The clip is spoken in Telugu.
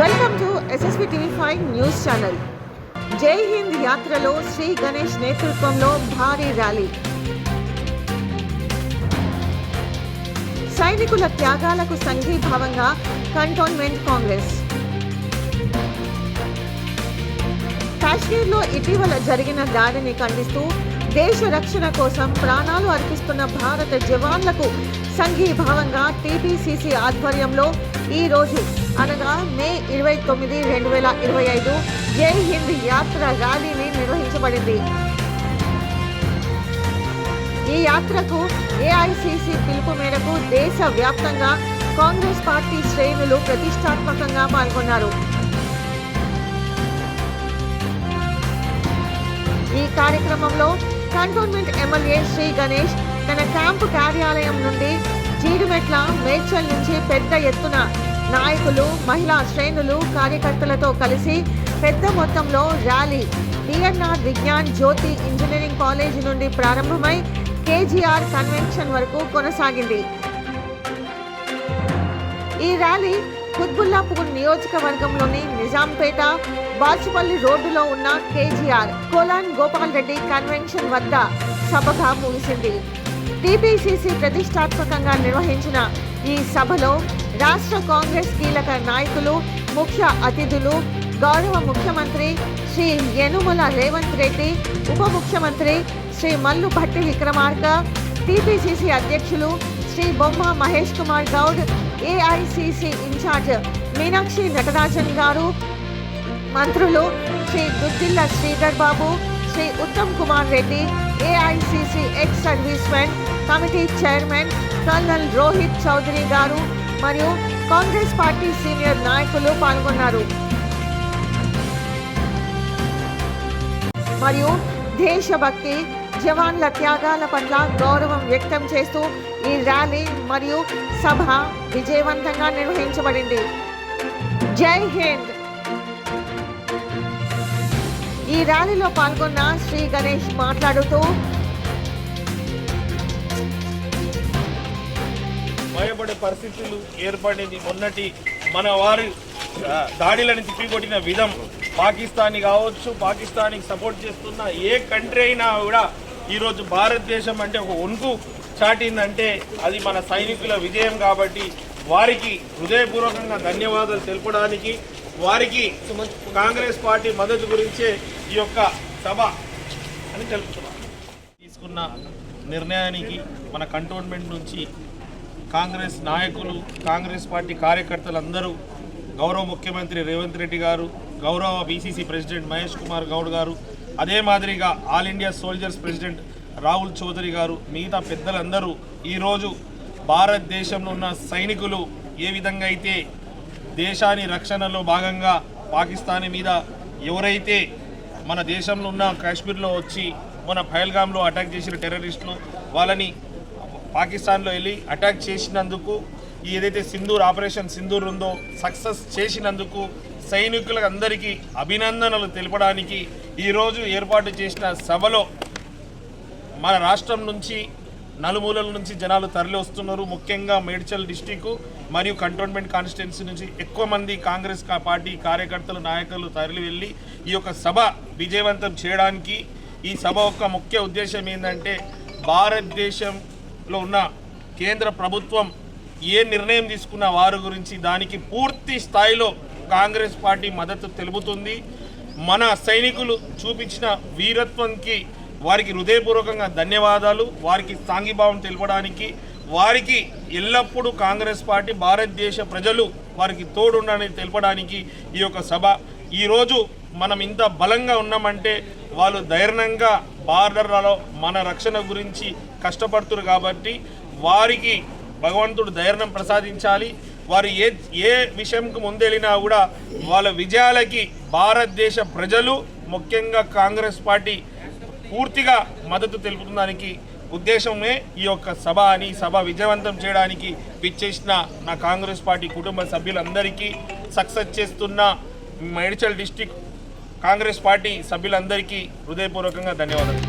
Welcome to SSV TV five news channel. Jai Hind యాత్రలో శ్రీ గణేష్ నేతృత్వంలో భారీ ర్యాలీ. సైనికుల త్యాగాలకు సంఘీభావంగా కంటోన్మెంట్ కాంగ్రెస్. కాశ్మీర్లో ఇటీవల జరిగిన దాడిని ఖండిస్తూ దేశ రక్షణ కోసం ప్రాణాలు అర్పిస్తున్న భారత జవాన్లకు సంఘీభావంగా టీపీసీసీ ఆధ్వర్యంలో ఈ రోజు అనగా మే ఇరవై తొమ్మిది రెండు వేల ఇరవై ఐదు జై హింద్ యాత్ర ర్యాలీని నిర్వహించబడింది. ఈ యాత్రకు ఏఐసిసి పిలుపు మేరకు దేశ వ్యాప్తంగా కాంగ్రెస్ పార్టీ శ్రేణులు ప్రతిష్టాత్మకంగా పాల్గొన్నారు. ఈ కార్యక్రమంలో కంటోన్మెంట్ ఎమ్మెల్యే శ్రీ గణేష్ తన క్యాంపు కార్యాలయం నుండి జీడిమెట్ల మేడ్చల్ నుంచి పెద్ద ఎత్తున నాయకులు మహిళా శ్రేణులు కార్యకర్తలతో కలిసి పెద్ద మొత్తంలో rally. DNR Vignan Jyothi engineering college నుండి ప్రారంభమై కేజీఆర్ కన్వెన్షన్ వరకు కొనసాగింది. ఈ ర్యాలీ కుత్బుల్లాపూర్ నియోజకవర్గంలోని నిజాంపేట బాచుపల్లి రోడ్డులో ఉన్న కేజీఆర్ కోలాన్ గోపాల్ రెడ్డి కన్వెన్షన్ వద్ద సభగా ముగిసింది. టీపీసీసీ ప్రతిష్టాత్మకంగా నిర్వహించిన ఈ సభలో రాష్ట్ర కాంగ్రెస్ కీలక నాయకులు ముఖ్య అతిథులు గౌరవ ముఖ్యమంత్రి శ్రీ యనుమల రేవంత్ రెడ్డి ఉప ముఖ్యమంత్రి శ్రీ మల్లు భట్టి విక్రమార్క టీపీసీసీ అధ్యక్షులు శ్రీ బొమ్మ మహేష్ కుమార్ గౌడ్ ఏఐసిసి ఇన్ఛార్జ్ మీనాక్షి నటరాజన్ గారు మంత్రులు Shri Duddilla Sridhar Babu Shri Uttam Kumar Reddy AICC ex servicemen committee chairman colonel Rohit Chaudhary garu మరియు కాంగ్రెస్ పార్టీ సీనియర్ నాయకులు పాల్గొన్నారు. మరియు దేశభక్తి జవాన్ల త్యాగాల పట్ల గౌరవం వ్యక్తం చేస్తూ ఈ ర్యాలీ మరియు సభ విజయవంతంగా నిర్వహించబడింది. జై హింద్! ఈ ర్యాలీలో పాల్గొన్న శ్రీ గణేష్ మాట్లాడుతూ భయపడే పరిస్థితులు ఏర్పడింది. మొన్నటి మన వారి దాడిలను తిప్పికొట్టిన విధం పాకిస్తాన్ కావచ్చు పాకిస్తాన్కి సపోర్ట్ చేస్తున్న ఏ కంట్రీ అయినా కూడా ఈరోజు భారతదేశం అంటే ఒక ఒనుకు చాటిందంటే అది మన సైనికుల విజయం కాబట్టి వారికి హృదయపూర్వకంగా ధన్యవాదాలు తెలపడానికి వారికి కాంగ్రెస్ పార్టీ మద్దతు గురించే ఈ యొక్క సభ అని తెలుపుతున్నాను తీసుకున్న నిర్ణయానికి మన కంటోన్మెంట్ నుంచి కాంగ్రెస్ నాయకులు కాంగ్రెస్ పార్టీ కార్యకర్తలందరూ గౌరవ ముఖ్యమంత్రి రేవంత్ రెడ్డి గారు గౌరవ బీసీసీ ప్రెసిడెంట్ మహేష్ కుమార్ గౌడ్ గారు అదే మాదిరిగా all India soldiers president Rahul Chaudhary garu మిగతా పెద్దలందరూ ఈరోజు భారతదేశంలో ఉన్న సైనికులు ఏ విధంగా అయితే దేశాన్ని రక్షణలో భాగంగా పాకిస్తాన్ మీద ఎవరైతే మన దేశంలో ఉన్న కాశ్మీర్లో వచ్చి మన పహల్గామ్లో అటాక్ చేసిన టెర్రరిస్టులు వాళ్ళని పాకిస్తాన్లో వెళ్ళి అటాక్ చేసినందుకు ఈ ఏదైతే సింధూర్ ఆపరేషన్ సింధూర్ ఉందో సక్సెస్ చేసినందుకు సైనికులందరికీ అభినందనలు తెలపడానికి ఈరోజు ఏర్పాటు చేసిన సభలో మన రాష్ట్రం నుంచి నలుమూలల నుంచి జనాలు తరలి వస్తున్నారు ముఖ్యంగా మేడ్చల్ డిస్టిక్ మరియు కంటోన్మెంట్ కాన్స్టిట్యున్సీ నుంచి ఎక్కువ మంది కాంగ్రెస్ పార్టీ కార్యకర్తలు నాయకులు తరలి వెళ్ళి ఈ యొక్క సభ విజయవంతం చేయడానికి ఈ సభ యొక్క ముఖ్య ఉద్దేశం ఏంటంటే భారతదేశం లో ఉన్న కేంద్ర ప్రభుత్వం ఏ నిర్ణయం తీసుకున్న వారి గురించి దానికి పూర్తి స్థాయిలో కాంగ్రెస్ పార్టీ మద్దతు తెలుపుతుంది. మన సైనికులు చూపించిన వీరత్వంకి వారికి హృదయపూర్వకంగా ధన్యవాదాలు. వారికి సాంఘీభావం తెలపడానికి వారికి ఎల్లప్పుడూ కాంగ్రెస్ పార్టీ భారతదేశ ప్రజలు వారికి తోడుండని తెలపడానికి ఈ యొక్క సభ ఈరోజు మనం ఇంత బలంగా ఉన్నామంటే వాళ్ళు ధైర్యంగా బార్డర్లలో మన రక్షణ గురించి కష్టపడుతున్నారు కాబట్టి వారికి భగవంతుడు ధైర్యం ప్రసాదించాలి. వారు ఏ ఏ విషయంకు ముందెళ్ళినా కూడా వాళ్ళ విజయాలకి భారతదేశ ప్రజలు ముఖ్యంగా కాంగ్రెస్ పార్టీ పూర్తిగా మద్దతు తెలుపుతుందానికి ఉద్దేశమే ఈ యొక్క సభ అని సభ విజయవంతం చేయడానికి విచ్చేసిన నా కాంగ్రెస్ పార్టీ కుటుంబ సభ్యులందరికీ సక్సెస్ చేస్తున్న మేడ్చల్ డిస్టిక్ కాంగ్రెస్ పార్టీ సభ్యులందరికీ హృదయపూర్వకంగా ధన్యవాదాలు.